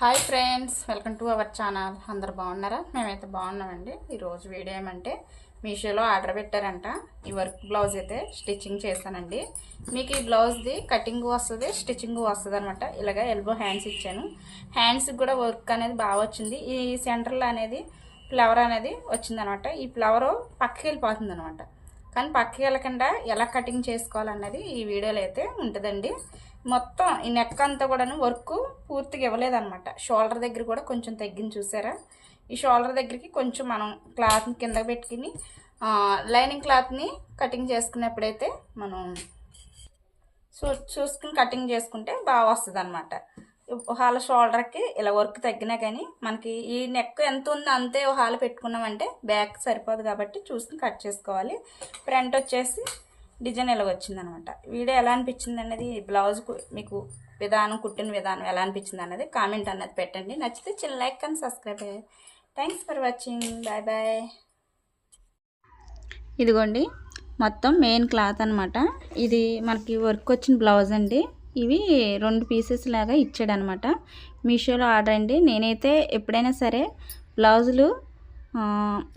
Hi friends welcome to our channel. అందరు బాగున్నారా? మేమైతే బాగున్నామండి. ఈరోజు వీడియో ఏమంటే మీషోలో ఆర్డర్ పెట్టారంట. ఈ వర్క్ బ్లౌజ్ అయితే స్టిచ్చింగ్ చేశానండి. మీకు ఈ బ్లౌజ్ది కటింగ్ వస్తుంది స్టిచ్చింగ్ వస్తుంది అనమాట ఇలాగ ఎల్బో హ్యాండ్స్ ఇచ్చాను. హ్యాండ్స్కి కూడా వర్క్ అనేది బాగా వచ్చింది. ఈ సెంటర్లో అనేది ఫ్లవర్ అనేది వచ్చిందనమాట ఈ ఫ్లవర్ పక్కకి వెళ్ళిపోతుంది అనమాట కానీ పక్కకి వెళ్ళకుండా ఎలా కటింగ్ చేసుకోవాలన్నది ఈ వీడియోలో అయితే ఉంటుందండి. మొత్తం ఈ నెక్ అంతా కూడాను వర్క్ పూర్తిగా ఇవ్వలేదన్నమాట. షోల్డర్ దగ్గర కూడా కొంచెం తగ్గించి చూసారా? ఈ షోల్డర్ దగ్గరికి కొంచెం మనం క్లాత్ని కింద పెట్టుకుని లైనింగ్ క్లాత్ని కటింగ్ చేసుకున్నప్పుడైతే మనం చూ చూసుకుని కటింగ్ చేసుకుంటే బాగా వస్తుంది అనమాట ఒకవేళ షోల్డర్కి ఇలా వర్క్ తగ్గినా కానీ మనకి ఈ నెక్ ఎంత ఉందో అంతే ఒకవేళ పెట్టుకున్నామంటే బ్యాక్ సరిపోదు కాబట్టి చూసుకుని కట్ చేసుకోవాలి. ఫ్రంట్ వచ్చేసి డిజైన్ ఇలా వచ్చిందనమాట. వీడియో ఎలా అనిపించింది అనేది బ్లౌజ్ మీకు విధానం కుట్టిన విధానం ఎలా అనిపించింది అనేది కామెంట్ అన్నది పెట్టండి. నచ్చితే చిన్న like and subscribe thanks for watching bye bye ఇదిగోండి మొత్తం మెయిన్ క్లాత్ అనమాట ఇది మనకి వర్క్ వచ్చిన బ్లౌజ్ అండి. ఇవి రెండు పీసెస్ లాగా ఇచ్చాడనమాట. మీషోలో ఆర్డర్ అండి. నేనైతే ఎప్పుడైనా సరే బ్లౌజులు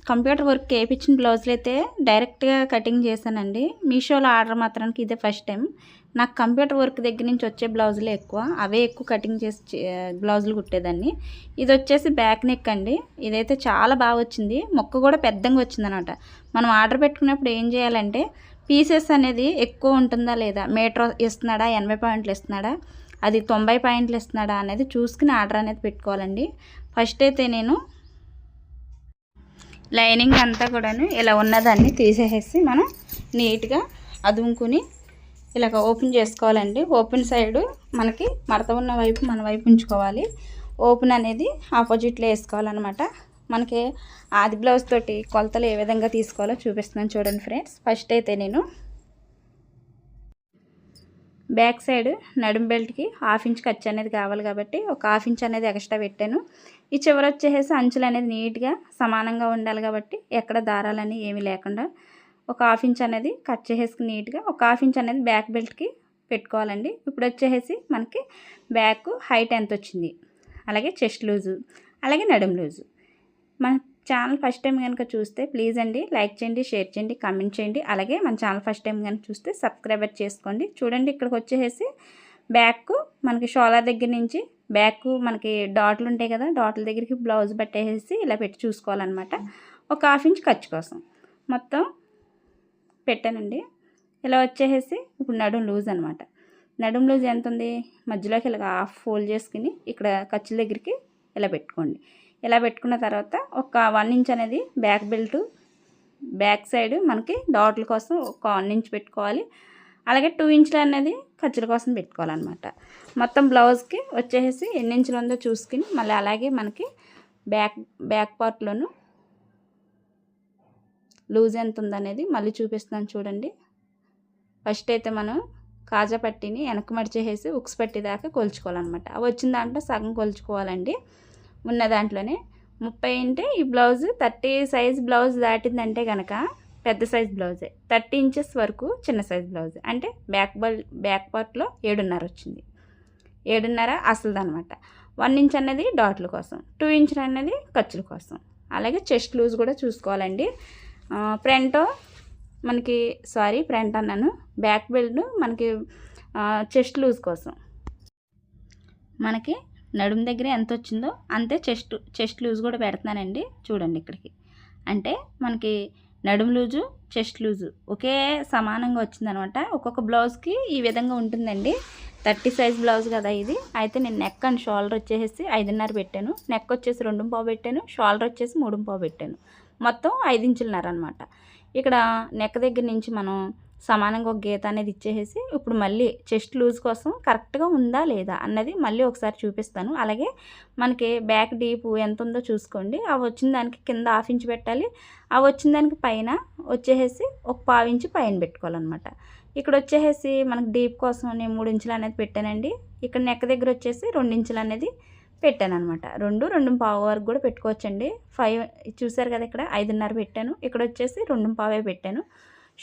కంప్యూటర్ వర్క్ వేయించిన బ్లౌజులు అయితే డైరెక్ట్గా కటింగ్ చేశానండి. మీషోలో ఆర్డర్ మాత్రానికి ఇదే ఫస్ట్ టైం. నాకు కంప్యూటర్ వర్క్ దగ్గర నుంచి వచ్చే బ్లౌజులే ఎక్కువ. అవే ఎక్కువ కటింగ్ చేసి బ్లౌజులు కుట్టేదాన్ని. ఇది వచ్చేసి బ్యాక్ నెక్ అండి. ఇదైతే చాలా బాగా వచ్చింది. మొక్క కూడా పెద్దగా వచ్చిందనమాట. మనం ఆర్డర్ పెట్టుకున్నప్పుడు ఏం చేయాలంటే పీసెస్ అనేది ఎక్కువ ఉంటుందా లేదా? మీటర్ ఇస్తున్నాడా? ఎనభై పాయింట్లు ఇస్తున్నాడా? అది తొంభై పాయింట్లు ఇస్తున్నాడా? అనేది చూసుకుని ఆర్డర్ అనేది పెట్టుకోవాలండి. ఫస్ట్ అయితే నేను లైనింగ్ అంతా కూడాను ఇలా ఉన్నదాన్ని తీసేసేసి మనం నీట్గా అదుముకుని ఇలాగ ఓపెన్ చేసుకోవాలండి. ఓపెన్ సైడ్ మనకి మడత ఉన్న వైపు మన వైపు ఉంచుకోవాలి. ఓపెన్ అనేది ఆపోజిట్లో వేసుకోవాలన్నమాట. మనకి ఆది బ్లౌజ్ తోటి కొలతలు ఏ విధంగా తీసుకోవాలో చూపిస్తున్నాను చూడండి ఫ్రెండ్స్. ఫస్ట్ అయితే నేను బ్యాక్ సైడ్ నడుం బెల్ట్కి హాఫ్ ఇంచ్ ఖర్చు అనేది కావాలి కాబట్టి ఒక హాఫ్ ఇంచ్ అనేది ఎక్స్ట్రా పెట్టాను. ఈ చివర వచ్చేసి అంచులు అనేది నీట్గా సమానంగా ఉండాలి కాబట్టి ఎక్కడ దారాలని ఏమీ లేకుండా ఒక హాఫ్ ఇంచ్ అనేది కట్ చేసేసి నీట్గా ఒక హాఫ్ ఇంచ్ అనేది బ్యాక్ బెల్ట్కి పెట్టుకోవాలండి. ఇప్పుడు వచ్చేసి మనకి బ్యాక్ హైట్ ఎంత వచ్చింది? అలాగే చెస్ట్ లూజు అలాగే నడుం లూజు. మన ఛానల్ ఫస్ట్ టైం కనుక చూస్తే ప్లీజ్ అండి లైక్ చేయండి షేర్ చేయండి కామెంట్ చేయండి. అలాగే మన ఛానల్ ఫస్ట్ టైం కనుక చూస్తే సబ్స్క్రైబర్ చేసుకోండి. చూడండి ఇక్కడికి వచ్చేసి బ్యాక్ మనకి షోలార్ దగ్గర నుంచి బ్యాక్ మనకి డాట్లు ఉంటాయి కదా డాట్ల దగ్గరికి బ్లౌజ్ పెట్టేసి ఇలా పెట్టి చూసుకోవాలన్నమాట. ఒక హాఫ్ ఇంచ్ ఖర్చు కోసం. మొత్తం పెట్టానండి. ఇలా వచ్చేసి ఇప్పుడు నడుం లూజ్ అనమాట నడుం లూజ్ ఎంత ఉంది మధ్యలోకి ఇలా హాఫ్ ఫోల్డ్ చేసుకుని ఇక్కడ ఖర్చుల దగ్గరికి ఇలా పెట్టుకోండి. ఇలా పెట్టుకున్న తర్వాత ఒక వన్ ఇంచ్ అనేది బ్యాక్ బెల్ట్ బ్యాక్ సైడ్ మనకి డాట్ల కోసం ఒక వన్ ఇంచ్ పెట్టుకోవాలి. అలాగే టూ ఇంచులు అనేది ఖర్చుల కోసం పెట్టుకోవాలన్నమాట. మొత్తం బ్లౌజ్కి వచ్చేసి ఎన్ని ఇంచులు ఉందో చూసుకుని మళ్ళీ అలాగే మనకి బ్యాక్ బ్యాక్ పార్ట్లోను లూజ్ ఎంత ఉందనేది మళ్ళీ చూపిస్తున్నాను చూడండి. ఫస్ట్ అయితే మనం కాజా పట్టిని వెనక మడిచేసేసి ఉక్స్ పట్టి దాకా కొలుచుకోవాలన్నమాట. అవి వచ్చిన దాంట్లో సగం కొలుచుకోవాలండి. ఉన్న దాంట్లోనే ముప్పై అంటే ఈ బ్లౌజ్ థర్టీ సైజ్ బ్లౌజ్ దాటిందంటే కనుక పెద్ద సైజ్ బ్లౌజే. థర్టీ ఇంచెస్ వరకు చిన్న సైజ్ బ్లౌజ్. అంటే బ్యాక్ బల్ బ్యాక్ పార్ట్లో ఏడున్నర వచ్చింది. ఏడున్నర అసలు అనమాట వన్ ఇంచ్ అనేది డాట్ల కోసం. టూ ఇంచ్ అనేది ఖర్చుల కోసం. అలాగే చెస్ట్ లూజ్ కూడా చూసుకోవాలండి. ఫ్రంట్ మనకి సారీ ఫ్రంట్ అన్నాను. బ్యాక్ బెల్ట్ మనకి చెస్ట్ లూజ్ కోసం. మనకి నడుము దగ్గర ఎంత వచ్చిందో అంతే చెస్ట్ చెస్ట్ లూజ్ కూడా పెడుతున్నానండి. చూడండి ఇక్కడికి. అంటే మనకి నడుము లూజు చెస్ట్ లూజు ఒకే సమానంగా వచ్చిందనమాట. ఒక్కొక్క బ్లౌజ్కి ఈ విధంగా ఉంటుందండి. థర్టీ సైజ్ బ్లౌజ్ కదా ఇది. అయితే నేను నెక్ అండ్ షోల్డర్ వచ్చేసి ఐదున్నర పెట్టాను. నెక్ వచ్చేసి రెండు పావు పెట్టాను. షోల్డర్ వచ్చేసి మూడు పావు పెట్టాను. మొత్తం ఐదు అనమాట. ఇక్కడ నెక్ దగ్గర నుంచి మనం సమానంగా ఒక గీత అనేది ఇచ్చేసేసి ఇప్పుడు మళ్ళీ చెస్ట్ లూజ్ కోసం కరెక్ట్గా ఉందా లేదా అన్నది మళ్ళీ ఒకసారి చూపిస్తాను. అలాగే మనకి బ్యాక్ డీప్ ఎంత ఉందో చూసుకోండి. అవి వచ్చిన దానికి కింద హాఫ్ ఇంచ్ పెట్టాలి. అవి వచ్చిన దానికి పైన వచ్చేసేసి ఒక పావు ఇంచు పైన పెట్టుకోవాలన్నమాట. ఇక్కడ వచ్చేసేసి మనకి డీప్ కోసం నేను మూడు ఇంచులు అనేది పెట్టానండి. ఇక్కడ నెక్క దగ్గర వచ్చేసి రెండు ఇంచులు అనేది పెట్టాను అనమాట రెండు రెండు పావు వరకు కూడా పెట్టుకోవచ్చండి. ఫైవ్ చూసారు కదా ఇక్కడ? ఐదున్నర పెట్టాను. ఇక్కడ వచ్చేసి రెండు పావే పెట్టాను.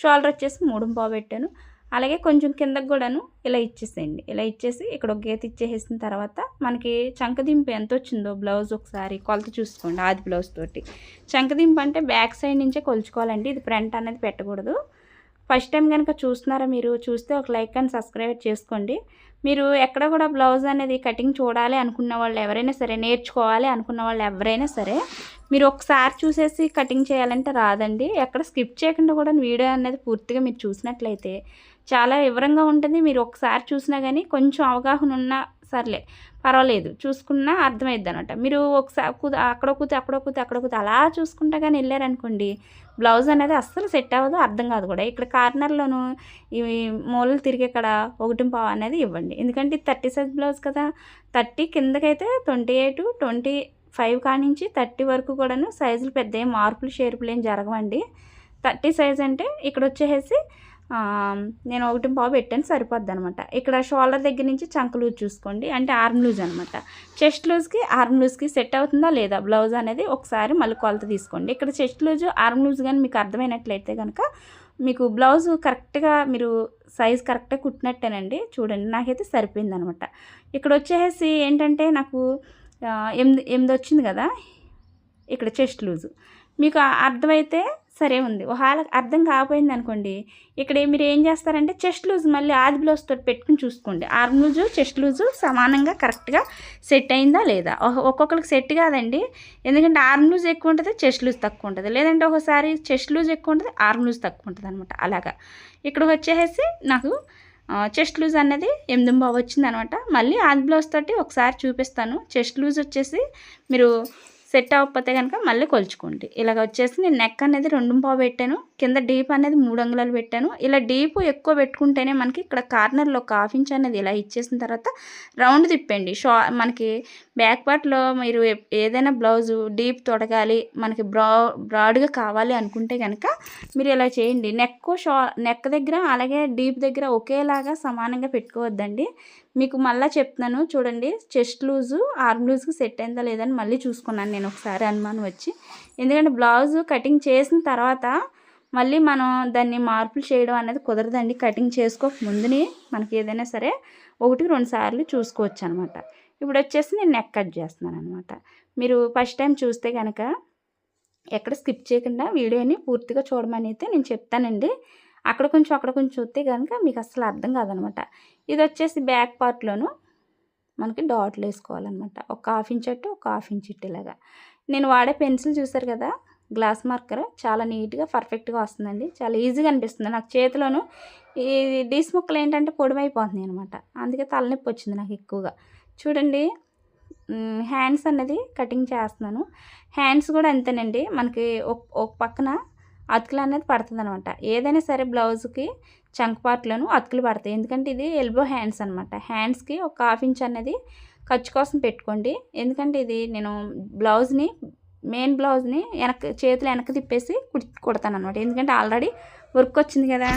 షోల్డర్ వచ్చేసి మూడు పావు పెట్టాను అలాగే కొంచెం కిందకు కూడాను ఇలా ఇచ్చేసేయండి. ఇలా ఇచ్చేసి ఇక్కడ ఒక గీత ఇచ్చేసిన తర్వాత మనకి చంకదింపు ఎంత వచ్చిందో బ్లౌజ్ ఒకసారి కొలత చూసుకోండి ఆది బ్లౌజ్ తోటి. చంకదింపు అంటే బ్యాక్ సైడ్ నుంచే కొలుచుకోవాలండి. ఇది ఫ్రంట్ అనేది పెట్టకూడదు. ఫస్ట్ టైం కనుక చూస్తున్నారా మీరు చూస్తే ఒక లైక్ అండ్ సబ్స్క్రైబ్ చేసుకోండి. మీరు ఎక్కడ కూడా బ్లౌజ్ అనేది కటింగ్ చూడాలి అనుకున్న వాళ్ళు ఎవరైనా సరే నేర్చుకోవాలి అనుకున్న వాళ్ళు ఎవరైనా సరే మీరు ఒకసారి చూసేసి కటింగ్ చేయాలంటే రాదండి. ఎక్కడ స్కిప్ చేయకుండా కూడా వీడియో అనేది పూర్తిగా మీరు చూసినట్లయితే చాలా వివరంగా ఉంటుంది. మీరు ఒకసారి చూసినా కానీ కొంచెం అవగాహన ఉన్నా సర్లే పర్వాలేదు. చూసుకున్నా అర్థమైద్ది అనమాట. మీరు ఒకసారి కుద అక్కడ కూతి అక్కడ కూతి అక్కడ కూతి అలా చూసుకుంటా కానీ వెళ్ళారనుకోండి బ్లౌజ్ అనేది అస్సలు సెట్ అవ్వదు అర్థం కాదు కూడా. ఇక్కడ కార్నర్లోను ఈ మూలలు తిరిగే ఇక్కడ ఒకటి పావు అనేది ఇవ్వండి. ఎందుకంటే థర్టీ సైజ్ బ్లౌజ్ కదా థర్టీ కిందకైతే ట్వంటీ ఎయిట్ ట్వంటీ ఫైవ్ కానించి థర్టీ వరకు కూడాను సైజులు పెద్ద మార్పులు షేర్పులు ఏం జరగవండి. థర్టీ సైజ్ అంటే ఇక్కడ వచ్చేసి నేను ఒకటి పావు పెట్టాను సరిపోద్ది అనమాట. ఇక్కడ షోల్డర్ దగ్గర నుంచి చంక లూజ్ చూసుకోండి అంటే ఆర్మ్ లూజ్ అనమాట. చెస్ట్ లూజ్కి ఆర్మ్ లూజ్కి సెట్ అవుతుందా లేదా? బ్లౌజ్ అనేది ఒకసారి మళ్ళీ కొలత తీసుకోండి. ఇక్కడ చెస్ట్ లూజ్ ఆర్మ్ లూజ్ కానీ మీకు అర్థమైనట్లయితే కనుక మీకు బ్లౌజ్ కరెక్ట్గా మీరు సైజ్ కరెక్ట్గా కుట్టినట్టేనండి. చూడండి నాకైతే సరిపోయింది అనమాట. ఇక్కడ వచ్చేసి ఏంటంటే నాకు ఎనిమిది ఎనిమిది వచ్చింది కదా ఇక్కడ చెస్ట్ లూజు. మీకు అర్థమైతే సరే ఉంది. ఒకవేళ అర్థం కాకపోయింది అనుకోండి ఇక్కడ మీరు ఏం చేస్తారంటే చెస్ట్ లూజ్ మళ్ళీ ఆది బ్లౌజ్ తోటి పెట్టుకుని చూసుకోండి. ఆర్మ్ లూజు చెస్ట్ లూజు సమానంగా కరెక్ట్గా సెట్ అయిందా లేదా? ఒక్కొక్కరికి సెట్ కాదండి. ఎందుకంటే ఆర్మ్ లూజ్ ఎక్కువ ఉంటుంది చెస్ట్ లూజ్ తక్కువ ఉంటుంది. లేదంటే ఒకసారి చెస్ట్ లూజ్ ఎక్కువ ఉంటుంది ఆర్మ్ లూజ్ తక్కువ ఉంటుంది అనమాట అలాగా. ఇక్కడ వచ్చేసి నాకు చెస్ట్ లూజ్ అన్నది ఎనిమిది బాబు వచ్చింది అనమాట మళ్ళీ ఆది బ్లౌజ్ తోటి ఒకసారి చూపిస్తాను. చెస్ట్ లూజ్ వచ్చేసి మీరు సెట్ అవ్వకపోతే కనుక మళ్ళీ కొలుచుకోండి. ఇలాగ వచ్చేసి నేను నెక్ అనేది రెండు పావు పెట్టాను కింద డీప్ అనేది మూడు అంగుళాలు పెట్టాను. ఇలా డీప్ ఎక్కువ పెట్టుకుంటేనే మనకి ఇక్కడ కార్నర్లో ఒక హాఫ్ ఇంచ్ అనేది ఇలా ఇచ్చేసిన తర్వాత రౌండ్ తిప్పండి షా మనకి బ్యాక్ పార్ట్లో మీరు ఏదైనా బ్లౌజు డీప్ తొడగాలి మనకి బ్రా బ్రాడ్గా కావాలి అనుకుంటే కనుక మీరు ఇలా చేయండి. నెక్ షా నెక్ దగ్గర అలాగే డీప్ దగ్గర ఒకేలాగా సమానంగా పెట్టుకోవద్దండి. మీకు మళ్ళీ చెప్తున్నాను. చూడండి చెస్ట్ లూజు ఆర్మ్ లూజ్కి సెట్ అయిందా లేదని మళ్ళీ చూసుకున్నాను నేను ఒకసారి అనుమానం వచ్చి. ఎందుకంటే బ్లౌజ్ కటింగ్ చేసిన తర్వాత మళ్ళీ మనం దాన్ని మార్పులు చేయడం అనేది కుదరదండి. కటింగ్ చేసుకోక ముందుని మనకి ఏదైనా సరే ఒకటి రెండు సార్లు చూసుకోవచ్చు అనమాట ఇప్పుడు వచ్చేసి నేను నెక్ కట్ చేస్తున్నాను అనమాట మీరు ఫస్ట్ టైం చూస్తే కనుక ఎక్కడ స్కిప్ చేయకుండా వీడియోని పూర్తిగా చూడమని అయితే నేను చెప్తానండి. అక్కడ కొంచెం అక్కడ కొంచెం చూస్తే కనుక మీకు అసలు అర్థం కాదనమాట. ఇది వచ్చేసి బ్యాక్ పార్ట్లోను మనకి డాట్లు వేసుకోవాలన్నమాట ఒక హాఫ్ ఇంచ్ అట్టు ఒక హాఫ్ ఇంచ్ ఇట్టు ఇలాగా. నేను వాడే పెన్సిల్ చూసారు కదా గ్లాస్ మార్కర్. చాలా నీట్గా పర్ఫెక్ట్గా వస్తుందండి. చాలా ఈజీగా అనిపిస్తుంది. నాకు చేతిలోను ఈ డీస్ ముక్కలు ఏంటంటే పొడిమైపోతుంది అనమాట. అందుకే తలనొప్పి వచ్చింది నాకు ఎక్కువగా. చూడండి హ్యాండ్స్ అన్నది కటింగ్ చేస్తున్నాను. హ్యాండ్స్ కూడా అంతేనండి. మనకి ఒక పక్కన అతుకులు అనేది పడుతుంది అనమాట ఏదైనా సరే బ్లౌజ్కి చంక్ పార్ట్లను అతుకులు పడతాయి. ఎందుకంటే ఇది ఎల్బో హ్యాండ్స్ అనమాట హ్యాండ్స్కి ఒక హాఫ్ ఇంచ్ అనేది ఖర్చు కోసం పెట్టుకోండి. ఎందుకంటే ఇది నేను బ్లౌజ్ని మెయిన్ బ్లౌజ్ని వెనక చేతులు వెనక తిప్పేసి కుడతాను అనమాట ఎందుకంటే ఆల్రెడీ వర్క్ వచ్చింది కదా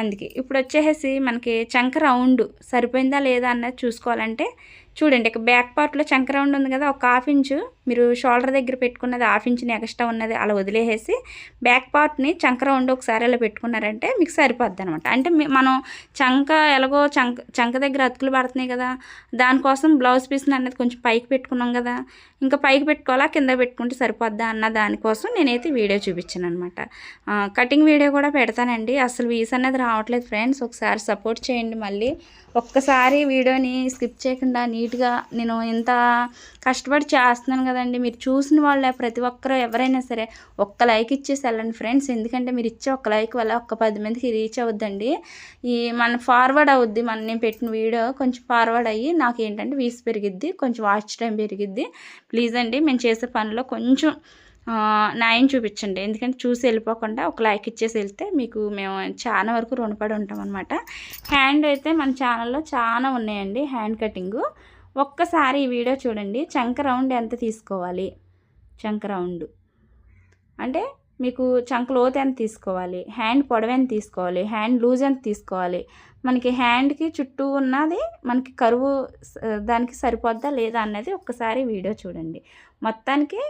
అందుకే. ఇప్పుడు వచ్చేసి మనకి చంక రౌండ్ సరిపోయిందా లేదా అన్నది చూసుకోవాలంటే చూడండి. ఇక బ్యాక్ పార్ట్లో చంక రౌండ్ ఉంది కదా ఒక హాఫ్ ఇంచు మీరు షోల్డర్ దగ్గర పెట్టుకున్నది హాఫ్ ఇంచుని ఎక్స్ట్రా ఉన్నది అలా వదిలేసేసి బ్యాక్ పార్ట్ని చంక రౌండ్ ఒకసారి అలా పెట్టుకున్నారంటే మీకు సరిపోద్ది అనమాట అంటే మనం చంక ఎలాగో చంక చంక దగ్గర అతుకులు పడుతున్నాయి కదా దానికోసం బ్లౌజ్ పీస్ని అనేది కొంచెం పైకి పెట్టుకున్నాం కదా ఇంకా పైకి పెట్టుకోవాలా కింద పెట్టుకుంటే సరిపోద్దా అన్న దానికోసం నేనైతే వీడియో చూపించాను అనమాట కటింగ్ వీడియో కూడా పెడతానండి. అసలు వీస్ అనేది రావట్లేదు ఫ్రెండ్స్. ఒకసారి సపోర్ట్ చేయండి మళ్ళీ. ఒక్కసారి వీడియోని స్కిప్ చేయకుండా నీట్గా నేను ఇంత కష్టపడి చేస్తున్నాను కదండి. మీరు చూసిన వాళ్ళే ప్రతి ఒక్కరు ఎవరైనా సరే ఒక్క లైక్ ఇచ్చేసి వెళ్ళండి ఫ్రెండ్స్. ఎందుకంటే మీరు ఇచ్చే ఒక్క లైక్ వల్ల ఒక్క పది మందికి రీచ్ అవుద్దండి. ఈ మన ఫార్వర్డ్ అవుద్ది. మన నేను పెట్టిన వీడియో కొంచెం ఫార్వర్డ్ అయ్యి నాకు ఏంటంటే వీస్ పెరిగిద్ది. కొంచెం వాచ్ టైం పెరిగిద్ది. ప్లీజ్ అండి మేము చేసే పనిలో కొంచెం న్యాయం చూపించండి. ఎందుకంటే చూసి వెళ్ళిపోకుండా ఒక లైక్ ఇచ్చేసి వెళ్తే మీకు మేము చాలా వరకు రుణపడి ఉంటాం అనమాట హ్యాండ్ అయితే మన ఛానల్లో చాలా ఉన్నాయండి. Hand cutting. ఒక్కసారి ఈ వీడియో చూడండి. చంక రౌండ్ ఎంత తీసుకోవాలి? చంక రౌండ్. అంటే మీకు చంక లోతు ఎంత తీసుకోవాలి? హ్యాండ్ పొడవ ఎంత తీసుకోవాలి? హ్యాండ్ లూజ్ ఎంత తీసుకోవాలి? మనకి హ్యాండ్కి చుట్టూ ఉన్నది మనకి కరువు దానికి సరిపోద్దా లేదా అన్నది ఒక్కసారి వీడియో చూడండి. మొత్తానికి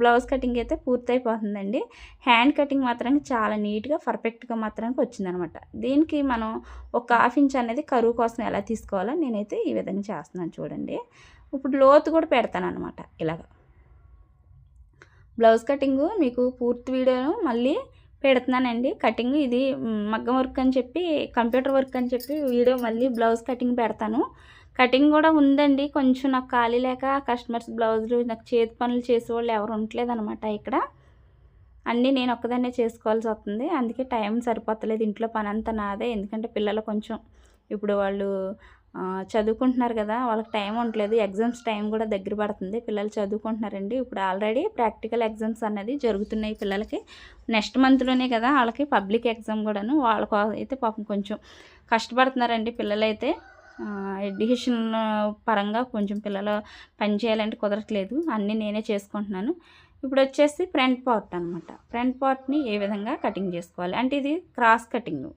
బ్లౌజ్ కటింగ్ అయితే పూర్తయిపోతుందండి. హ్యాండ్ కటింగ్ మాత్రం చాలా నీట్గా పర్ఫెక్ట్గా మాత్రం వచ్చిందనమాట. దీనికి మనం ఒక హాఫ్ ఇంచ్ అనేది కరువు కోసం ఎలా తీసుకోవాలో నేనైతే ఈ విధంగా చేస్తున్నాను చూడండి. ఇప్పుడు లోతు కూడా పెడతాను అనమాట ఇలాగ. బ్లౌజ్ కటింగు మీకు పూర్తి వీడియోను మళ్ళీ పెడుతున్నానండి. కటింగ్ ఇది మగ్గం వర్క్ అని చెప్పి కంప్యూటర్ వర్క్ అని చెప్పి వీడియో మళ్ళీ బ్లౌజ్ కటింగ్ పెడతాను. కటింగ్ కూడా ఉందండి. కొంచెం నాకు ఖాళీ లేక కస్టమర్స్ బ్లౌజులు నాకు చేతి పనులు చేసేవాళ్ళు ఎవరు ఉండలేదు అనమాట ఇక్కడ. అన్నీ నేను ఒక్కదాన్నే చేసుకోవాల్సి వస్తుంది. అందుకే టైం సరిపోతలేదు. ఇంట్లో పని అంతా నాదే. ఎందుకంటే పిల్లలు కొంచెం ఇప్పుడు వాళ్ళు చదువుకుంటున్నారు కదా వాళ్ళకి టైం ఉండలేదు ఎగ్జామ్స్ టైం కూడా దగ్గర పడుతుంది పిల్లలు చదువుకుంటున్నారండి. ఇప్పుడు ఆల్రెడీ ప్రాక్టికల్ ఎగ్జామ్స్ అనేది జరుగుతున్నాయి పిల్లలకి. నెక్స్ట్ మంత్లోనే కదా వాళ్ళకి పబ్లిక్ ఎగ్జామ్ కూడాను. వాళ్ళకు అయితే పాపం కొంచెం కష్టపడుతున్నారండి పిల్లలైతే. ఎడ్యుకేషన్ పరంగా కొంచెం పిల్లలు పని చేయాలంటే కుదరట్లేదు. అన్నీ నేనే చేసుకుంటున్నాను. ఇప్పుడు వచ్చేసి ఫ్రంట్ పార్ట్ అనమాట ఫ్రంట్ పార్ట్ని ఏ విధంగా కటింగ్ చేసుకోవాలి? అంటే ఇది క్రాస్ కటింగ్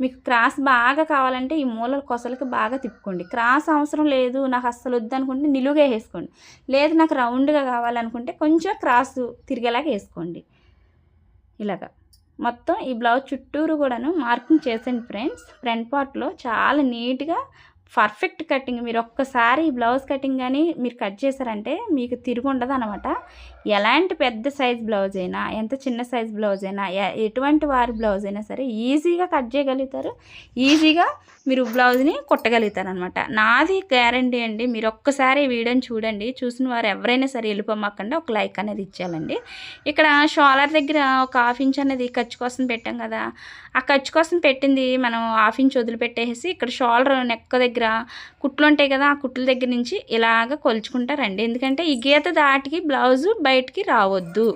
మీకు క్రాస్ బాగా కావాలంటే ఈ మూలల కొసలకి బాగా తిప్పుకోండి. క్రాస్ అవసరం లేదు నాకు అస్సలు వద్దనుకుంటే నిలువుగా వేసుకోండి. లేదు నాకు రౌండ్గా కావాలనుకుంటే కొంచెం క్రాస్ తిరిగేలాగా వేసుకోండి. ఇలాగా. మొత్తం ఈ బ్లౌజ్ చుట్టూరు కూడాను మార్కింగ్ చేసండి ఫ్రెండ్స్. ఫ్రంట్ పార్ట్లో చాలా నీట్గా పర్ఫెక్ట్ కటింగ్. మీరు ఒక్కసారి ఈ బ్లౌజ్ కటింగ్ కానీ మీరు కట్ చేశారంటే మీకు తిరిగి ఉండదు అనమాట ఎలాంటి పెద్ద సైజ్ బ్లౌజ్ అయినా ఎంత చిన్న సైజ్ బ్లౌజ్ అయినా ఎటువంటి వారి బ్లౌజ్ అయినా సరే ఈజీగా కట్ చేయగలుగుతారు. ఈజీగా మీరు బ్లౌజ్ని కుట్టగలుగుతారు అనమాట నాది గ్యారంటీ అండి. మీరు ఒక్కసారి వీడియోని చూడండి. చూసిన వారు ఎవరైనా సరే వెళ్ళిపోమాకండి. ఒక లైక్ అనేది ఇచ్చేయాలండి. ఇక్కడ షోలర్ దగ్గర ఒక హాఫ్ ఇంచ్ అనేది ఖర్చు కోసం పెట్టాం కదా. ఆ ఖర్చు కోసం పెట్టింది మనం హాఫ్ ఇంచ్ వదిలిపెట్టేసి ఇక్కడ షోల్డర్ నెక్క దగ్గర కుట్లు ఉంటాయి కదా ఆ కుట్ల దగ్గర నుంచి ఇలాగ కొలుచుకుంటారండి ఎందుకంటే ఈ గీత దాటికి బ్లౌజు బయటికి రావద్దు.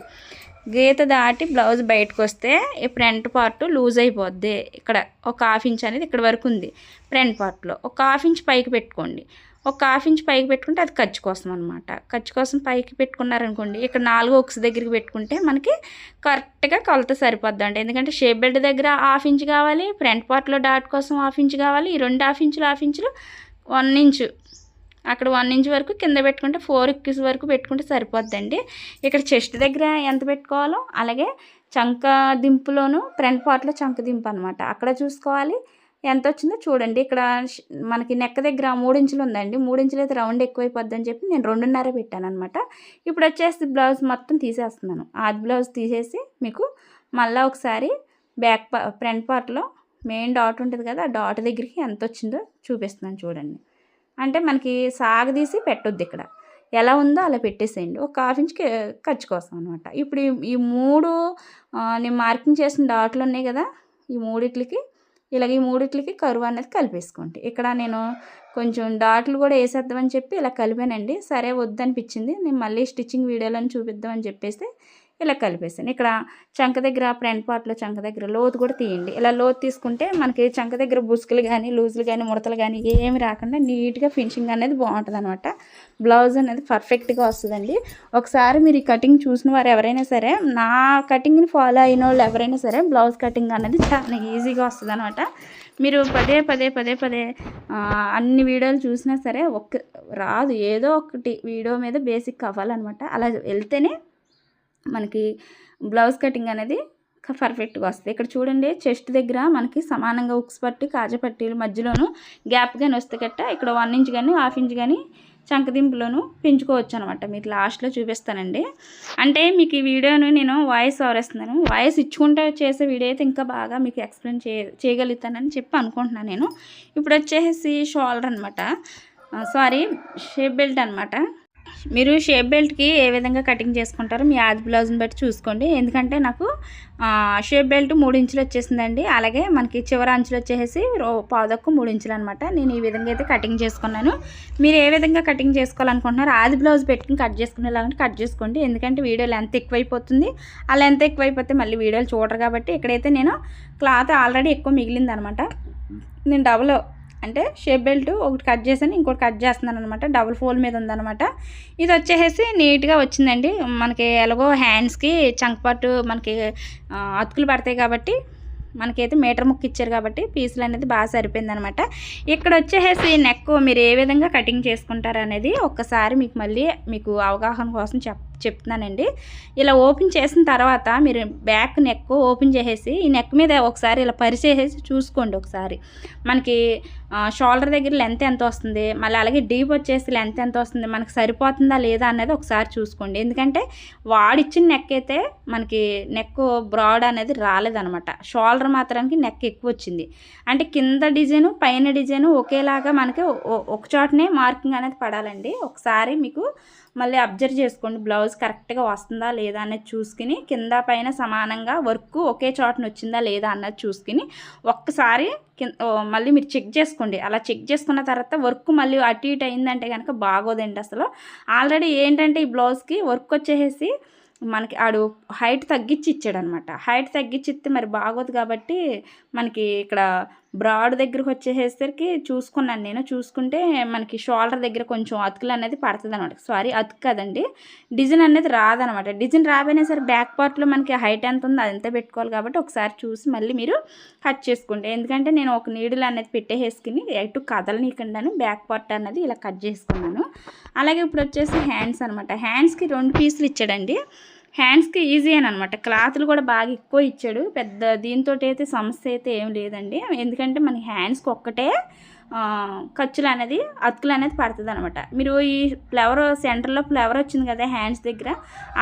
గీత దాటి బ్లౌజ్ బయటకు వస్తే ఈ ఫ్రంట్ పార్ట్ లూజ్ అయిపోద్ది. ఇక్కడ ఒక హాఫ్ ఇంచ్ అనేది ఇక్కడ వరకు ఉంది. ఫ్రంట్ పార్ట్లో ఒక హాఫ్ ఇంచ్ పైకి పెట్టుకోండి. ఒక హాఫ్ ఇంచ్ పైకి పెట్టుకుంటే అది ఖర్చు కోసం అనమాట ఖర్చు కోసం పైకి పెట్టుకున్నారనుకోండి ఇక్కడ నాలుగు ఒక్స్ దగ్గరికి పెట్టుకుంటే మనకి కరెక్ట్గా కొలత సరిపోద్ది అండి. ఎందుకంటే షేప్ బెల్ట్ దగ్గర హాఫ్ ఇంచ్ కావాలి ఫ్రంట్ పార్ట్లో డాట్ కోసం హాఫ్ ఇంచ్ కావాలి ఈ రెండు హాఫ్ ఇంచులు హాఫ్ ఇంచులు వన్ ఇంచు అక్కడ వన్ ఇంచ్ వరకు కింద పెట్టుకుంటే ఫోర్ ఇక్కిస్ వరకు పెట్టుకుంటే సరిపోద్దండి. ఇక్కడ చెస్ట్ దగ్గర ఎంత పెట్టుకోవాలో అలాగే చంక దింపులోను ఫ్రంట్ పార్ట్లో చంక దింపు అనమాట అక్కడ చూసుకోవాలి. ఎంత వచ్చిందో చూడండి. ఇక్కడ మనకి నెక్క దగ్గర మూడించులు ఉందండి. మూడించులు అయితే రౌండ్ ఎక్కువైపోద్ది అని చెప్పి నేను రెండున్నర పెట్టాను అనమాట ఇప్పుడు వచ్చేసి బ్లౌజ్ మొత్తం తీసేస్తున్నాను. ఆది బ్లౌజ్ తీసేసి మీకు మళ్ళీ ఒకసారి బ్యాక్ ఫ్రంట్ పార్ట్లో మెయిన్ డాట్ ఉంటుంది కదా ఆ డాట్ దగ్గరికి ఎంత వచ్చిందో చూపిస్తున్నాను చూడండి. అంటే మనకి సాగదీసి పెట్టొద్దు ఇక్కడ. ఎలా ఉందో అలా పెట్టేసేయండి. ఒక హాఫ్ ఇంచ్కి ఖర్చు కోసం అనమాట ఇప్పుడు ఈ మూడు నేను మార్కింగ్ చేసిన డాట్లు ఉన్నాయి కదా ఈ మూడిట్లకి ఇలాగ ఈ మూడిట్లకి కరువు అనేది కలిపేసుకోండి. ఇక్కడ నేను కొంచెం డాట్లు కూడా వేసేద్దామని చెప్పి ఇలా కలిపానండి. సరే వద్దనిపించింది. నేను మళ్ళీ స్టిచ్చింగ్ వీడియోలను చూపిద్దామని చెప్పేస్తే ఇలా కలిపేసాను ఇక్కడ చంక దగ్గర ఫ్రంట్ పార్ట్లో చంక దగ్గర లోతు కూడా తీయండి. ఇలా లోతు తీసుకుంటే మనకి చంక దగ్గర బుసుకులు కానీ లూజులు కానీ ముడతలు కానీ ఏమి రాకుండా నీట్గా ఫినిషింగ్ అనేది బాగుంటుంది అనమాట బ్లౌజ్ అనేది పర్ఫెక్ట్గా వస్తుందండి. ఒకసారి మీరు ఈ కటింగ్ చూసిన వారు ఎవరైనా సరే నా కటింగ్ని ఫాలో అయిన వాళ్ళు ఎవరైనా సరే బ్లౌజ్ కటింగ్ అనేది చాలా ఈజీగా వస్తుంది అనమాట మీరు పదే పదే పదే పదే అన్ని వీడియోలు చూసినా సరే ఒక్క రాదు. ఏదో ఒకటి వీడియో మీద బేసిక్ అవ్వాలన్నమాట. అలా వెళ్తేనే మనకి బ్లౌజ్ కటింగ్ అనేది పర్ఫెక్ట్గా వస్తుంది. ఇక్కడ చూడండి చెస్ట్ దగ్గర మనకి సమానంగా ఉక్స్ పట్టి కాజ పట్టీలు మధ్యలోను గ్యాప్ కానీ వస్తే గట్ట ఇక్కడ వన్ ఇంచ్ కానీ హాఫ్ ఇంచ్ కానీ చంకదింపులోను పెంచుకోవచ్చు అనమాట మీకు లాస్ట్లో చూపిస్తానండి. అంటే మీకు ఈ వీడియోను నేను వాయిస్ ఓవరేస్తున్నాను వాయిస్ ఇచ్చుకుంటే చేసే వీడియో అయితే ఇంకా బాగా మీకు ఎక్స్ప్లెయిన్ చే చేయగలుగుతానని చెప్పి అనుకుంటున్నాను నేను. ఇప్పుడు వచ్చేసి షోల్డర్ అనమాట సారీ షేప్ బెల్ట్ అనమాట మీరు షేప్ బెల్ట్కి ఏ విధంగా కటింగ్ చేసుకుంటారో మీ ఆది బ్లౌజ్ని బట్టి చూసుకోండి. ఎందుకంటే నాకు షేప్ బెల్ట్ మూడు ఇంచులు వచ్చేసిందండి. అలాగే మనకి చివరి అంచులు వచ్చేసి రో మూడు ఇంచులు అనమాట నేను ఈ విధంగా అయితే కటింగ్ చేసుకున్నాను. మీరు ఏ విధంగా కటింగ్ చేసుకోవాలనుకుంటున్నారు ఆది బ్లౌజ్ పెట్టుకుని కట్ చేసుకునేలాగా కట్ చేసుకోండి. ఎందుకంటే వీడియో లెంత్ ఎక్కువైపోతుంది. ఆ లెంత్ ఎక్కువైపోతే మళ్ళీ వీడియోలు చూడరు కాబట్టి ఇక్కడైతే నేను క్లాత్ ఆల్రెడీ ఎక్కువ మిగిలింది అనమాట నేను డబుల్ అంటే షేప్ బెల్ట్ ఒకటి కట్ చేశాను ఇంకోటి కట్ చేస్తున్నాను అనమాట డబుల్ ఫోల్ మీద ఉందనమాట ఇది వచ్చేసి నీట్గా వచ్చిందండి. మనకి ఎలాగో హ్యాండ్స్కి చంక్ పట్టు మనకి అతుకులు పడతాయి కాబట్టి మనకైతే మీటర్ ముక్క ఇచ్చారు కాబట్టి పీసులు అనేది బాగా సరిపోయింది అనమాట ఇక్కడ వచ్చేసి నెక్ మీరు ఏ విధంగా కటింగ్ చేసుకుంటారు అనేది ఒక్కసారి మీకు మళ్ళీ మీకు అవగాహన కోసం చెప్ చెప్తున్నానండి. ఇలా ఓపెన్ చేసిన తర్వాత మీరు బ్యాక్ నెక్ ఓపెన్ చేసేసి ఈ నెక్ మీద ఒకసారి ఇలా పరిచేసేసి చూసుకోండి ఒకసారి. మనకి షోల్డర్ దగ్గర లెంత్ ఎంత వస్తుంది? మళ్ళీ అలాగే డీప్ వచ్చేసి లెంత్ ఎంత వస్తుంది? మనకి సరిపోతుందా లేదా అనేది ఒకసారి చూసుకోండి. ఎందుకంటే వాడిచ్చిన నెక్ అయితే మనకి నెక్ బ్రాడ్ అనేది రాలేదనమాట. షోల్డర్ మాత్రానికి నెక్ ఎక్కువ వచ్చింది అంటే కింద డిజైన్ పైన డిజైన్ ఒకేలాగా మనకి ఒక చోటనే మార్కింగ్ అనేది పడాలండి. ఒకసారి మీకు మళ్ళీ అబ్జర్వ్ చేసుకోండి బ్లౌజ్ కరెక్ట్గా వస్తుందా లేదా అనేది చూసుకుని కింద పైన సమానంగా వర్క్ ఒకే చోటన వచ్చిందా లేదా అన్నది చూసుకుని ఒక్కసారి కింద మళ్ళీ మీరు చెక్ చేసుకోండి. అలా చెక్ చేసుకున్న తర్వాత వర్క్ మళ్ళీ అటు ఇటు అయిందంటే కనుక బాగోదండి అసలు. ఆల్రెడీ ఏంటంటే ఈ బ్లౌజ్కి వర్క్ వచ్చేసి మనకి ఆడు హైట్ తగ్గించి ఇచ్చాడనమాట. హైట్ తగ్గించి ఇస్తే మరి బాగోదు కాబట్టి మనకి ఇక్కడ బ్రాడ్ దగ్గరకు వచ్చేసేసరికి చూసుకున్నాను నేను. చూసుకుంటే మనకి షోల్డర్ దగ్గర కొంచెం అతుకులు అనేది పడుతుంది అనమాట సారీ అతుకు కదండి. డిజైన్ అనేది రాదనమాట డిజైన్ రాబోయినా సరే బ్యాక్ పార్ట్లో మనకి హైట్ ఎంత ఉందో అదంతా పెట్టుకోవాలి కాబట్టి ఒకసారి చూసి మళ్ళీ మీరు కట్ చేసుకుంటే ఎందుకంటే నేను ఒక నీడిల్ అనేది పెట్టేసుకుని ఎటు కదలనీకుండాను బ్యాక్ పార్ట్ అనేది ఇలా కట్ చేసుకున్నాను. అలాగే ఇప్పుడు వచ్చేసి హ్యాండ్స్ అనమాట హ్యాండ్స్కి రెండు పీసులు ఇచ్చాడండి. హ్యాండ్స్కి ఈజీ అని అనమాట క్లాత్లు కూడా బాగా ఎక్కువ ఇచ్చాడు. పెద్ద దీంతో అయితే సమస్య అయితే ఏం లేదండి. ఎందుకంటే మన హ్యాండ్స్కి ఒక్కటే ఖర్చులు అనేది అతుకులు అనేది పడుతుంది అనమాట మీరు ఈ ఫ్లవర్ సెంటర్లో ఫ్లవర్ వచ్చింది కదా హ్యాండ్స్ దగ్గర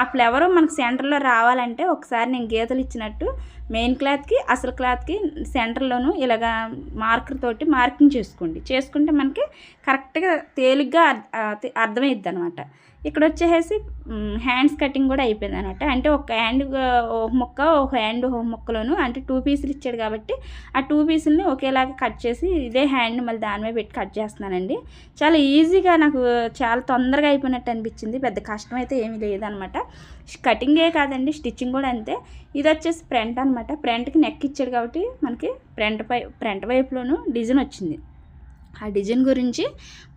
ఆ ఫ్లవర్ మనకు సెంటర్లో రావాలంటే ఒకసారి నేను గీతలు ఇచ్చినట్టు మెయిన్ క్లాత్కి అసలు క్లాత్కి సెంటర్లోనూ ఇలాగా మార్కర్ తోటి మార్కింగ్ చేసుకోండి. చేసుకుంటే మనకి కరెక్ట్గా తేలిగ్గా అర్థమైద్ది అనమాట ఇక్కడ వచ్చేసి హ్యాండ్స్ కటింగ్ కూడా అయిపోయింది అనమాట అంటే ఒక హ్యాండ్ ఒక మొక్క ఒక హ్యాండ్ ఒక మొక్కలోను అంటే టూ పీసులు ఇచ్చాడు కాబట్టి ఆ టూ పీసులని ఒకేలాగా కట్ చేసి ఇదే హ్యాండ్ మళ్ళీ దాని మీద పెట్టి కట్ చేస్తున్నానండి. చాలా ఈజీగా నాకు చాలా తొందరగా అయిపోయినట్టు అనిపించింది. పెద్ద కష్టం అయితే ఏమీ లేదనమాట కటింగే కాదండి స్టిచ్చింగ్ కూడా అంతే. ఇది వచ్చేసి ఫ్రంట్ అనమాట ఫ్రంట్కి నెక్ ఇచ్చాడు కాబట్టి మనకి ఫ్రంట్ పై ఫ్రంట్ వైపులోను డిజైన్ వచ్చింది. ఆ డిజైన్ గురించి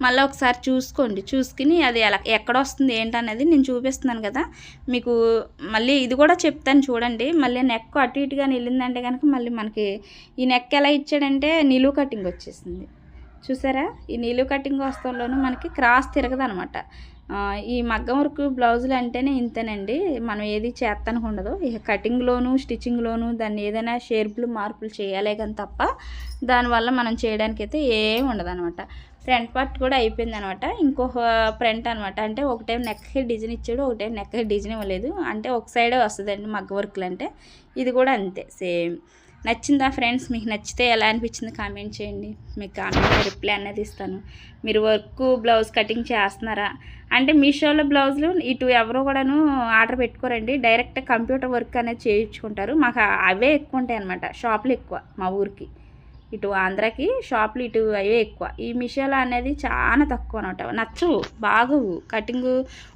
మళ్ళీ ఒకసారి చూసుకోండి. చూసుకుని అది ఎలా ఎక్కడ వస్తుంది ఏంటనేది నేను చూపిస్తున్నాను కదా. మీకు మళ్ళీ ఇది కూడా చెప్తాను చూడండి. మళ్ళీ నెక్ అటు ఇటుగా నిలిందంటే కనుక మళ్ళీ మనకి ఈ నెక్ ఎలా ఇచ్చాడంటే నిలువు కటింగ్ వచ్చేసింది. చూసారా? ఈ నిలువు కటింగ్ వస్తంలోనూ మనకి క్రాస్ తిరగదు అనమాట ఈ మగ్గం వర్క్ బ్లౌజులు అంటేనే ఇంతేనండి. మనం ఏది చేస్తానికి ఉండదు. ఇక కటింగ్లోను స్టిచ్చింగ్లోను దాన్ని ఏదైనా షేర్పులు మార్పులు చేయాలే కానీ తప్ప దానివల్ల మనం చేయడానికి అయితే ఏం ఉండదనమాట. ఫ్రంట్ పార్ట్ కూడా అయిపోయింది అనమాట ఇంకొక ఫ్రంట్ అనమాట. అంటే ఒకటే నెక్కి డిజైన్ ఇచ్చాడు ఒకటే నెక్కి డిజైన్ ఇవ్వలేదు. అంటే ఒక సైడే వస్తుందండి మగ్గ వర్క్లు అంటే ఇది కూడా అంతే సేమ్. నచ్చిందా ఫ్రెండ్స్? మీకు నచ్చితే ఎలా అనిపించింది కామెంట్ చేయండి. మీకు కామెంట్ రిప్లై అనేది ఇస్తాను. మీరు వర్క్ బ్లౌజ్ కటింగ్ చేస్తున్నారా? అంటే మీషోలో బ్లౌజులు ఇటు ఎవరు కూడాను ఆర్డర్ పెట్టుకోరండి. డైరెక్ట్ కంప్యూటర్ వర్క్ అనేది చేయించుకుంటారు. మాకు అవే ఎక్కువ ఉంటాయి అనమాట షాపులు ఎక్కువ మా ఊరికి. ఇటు ఆంధ్రాకి షాపులు ఇటు అవే ఎక్కువ. ఈ మిషోలో అనేది చాలా తక్కువ అనమాట నచ్చవు బాగోవు. కటింగ్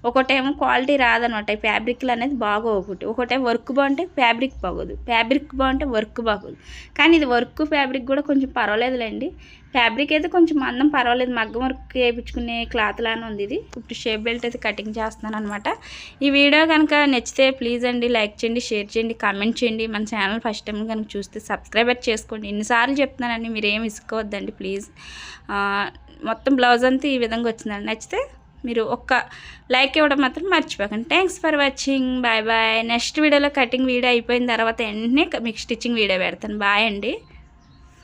ఒకటేమో క్వాలిటీ రాదనమాట ఈ ఫ్యాబ్రిక్లు అనేది బాగోవు ఒకటి. ఒకటే వర్క్ బాగుంటే ఫ్యాబ్రిక్ బాగోదు. ఫ్యాబ్రిక్ బాగుంటే వర్క్ బాగోదు. కానీ ఇది వర్క్ ఫ్యాబ్రిక్ కూడా కొంచెం పర్వాలేదులేండి. ఫ్యాబ్రిక్ అయితే కొంచెం అందం పర్వాలేదు. మగ్గం వర్క్ వేయించుకునే క్లాత్ లానే ఉంది ఇది. ఇప్పుడు షేప్ బెల్ట్ అయితే కటింగ్ చేస్తున్నాను అనమాట ఈ వీడియో కనుక నచ్చితే ప్లీజ్ అండి లైక్ చేయండి షేర్ చేయండి కామెంట్ చేయండి. మన ఛానల్ ఫస్ట్ టైం కనుక చూస్తే సబ్స్క్రైబర్ చేసుకోండి. ఎన్నిసార్లు చెప్తున్నాను చెప్తున్నానండి మీరు ఏమి ఇసుకోవద్దండి ప్లీజ్. మొత్తం బ్లౌజ్ అంతా ఈ విధంగా వచ్చిందండి. నచ్చితే మీరు ఒక్క లైక్ ఇవ్వడం మాత్రం మర్చిపోకండి. Thanks for watching bye bye next వీడియోలో కటింగ్ వీడియో అయిపోయిన తర్వాత వెంటనే మీకు స్టిచ్చింగ్ వీడియో పెడతాను. బాయ్ అండి.